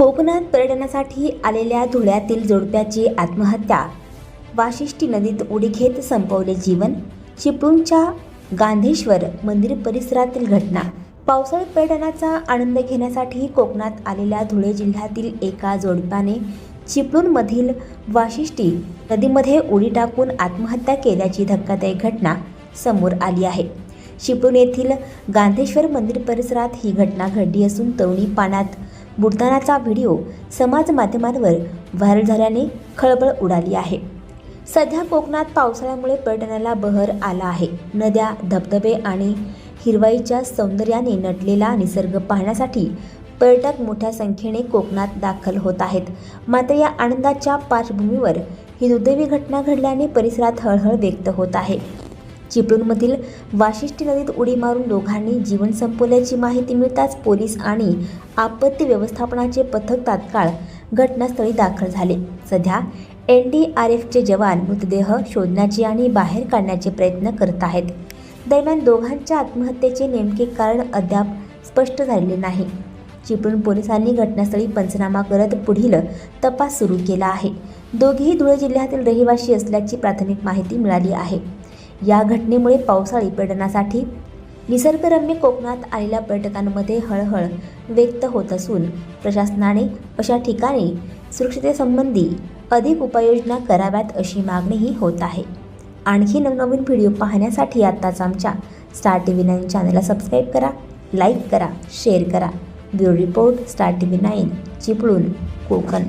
कोकणात पर्यटनासाठी आलेल्या धुळ्यातील जोडप्याची आत्महत्या. वाशिष्ठी नदीत उडी घेत संपवले जीवन. चिपळूणच्या गांधेश्वर मंदिर परिसरातील घटना. पावसाळी पर्यटनाचा आनंद घेण्यासाठी कोकणात आलेल्या धुळे जिल्ह्यातील एका जोडप्याने चिपळूणमधील वाशिष्ठी नदीमध्ये उडी टाकून आत्महत्या केल्याची धक्कादायक घटना समोर आली आहे. चिपळूण येथील गांधेश्वर मंदिर परिसरात ही घटना घडली असून तरुणी पाण्यात बुडतानाचा व्हिडिओ समाज माध्यमांवर व्हायरल झाल्याने खळबळ उडाली आहे. सध्या कोकणात पावसाळ्यामुळे पर्यटनाला बहर आला आहे. नद्या धबधबे आणि हिरवाईच्या सौंदर्याने नटलेला निसर्ग पाहण्यासाठी पर्यटक मोठ्या संख्येने कोकणात दाखल होत आहेत. मात्र या आनंदाच्या पार्श्वभूमीवर ही दुर्दैवी घटना घडल्याने परिसरात हळहळ व्यक्त होत आहे. चिपळूणमधील वाशिष्ठी नदीत उडी मारून दोघांनी जीवन संपवल्याची माहिती मिळताच पोलीस आणि आपत्ती व्यवस्थापनाचे पथक तात्काळ घटनास्थळी दाखल झाले. सध्या एन डी आर एफचे जवान मृतदेह शोधण्याचे आणि बाहेर काढण्याचे प्रयत्न करत आहेत. दरम्यान दोघांच्या आत्महत्येचे नेमके कारण अद्याप स्पष्ट झालेले नाही. चिपळूण पोलिसांनी घटनास्थळी पंचनामा करत पुढील तपास सुरू केला आहे. दोघेही धुळे जिल्ह्यातील रहिवासी असल्याची प्राथमिक माहिती मिळाली आहे. या घटनेमुळे पावसाळी पर्यटनासाठी निसर्गरम्य कोकणात आलेल्या पर्यटकांमध्ये हळहळ व्यक्त होत असून प्रशासनाने अशा ठिकाणी सुरक्षितेसंबंधी अधिक उपाययोजना कराव्यात अशी मागणीही होत आहे. आणखी नवनवीन व्हिडिओ पाहण्यासाठी आत्ताच आमच्या स्टार टी व्ही नाईन चॅनलला सबस्क्राईब करा लाईक करा शेअर करा. Bureau report star T V nine Chiplun Konkan.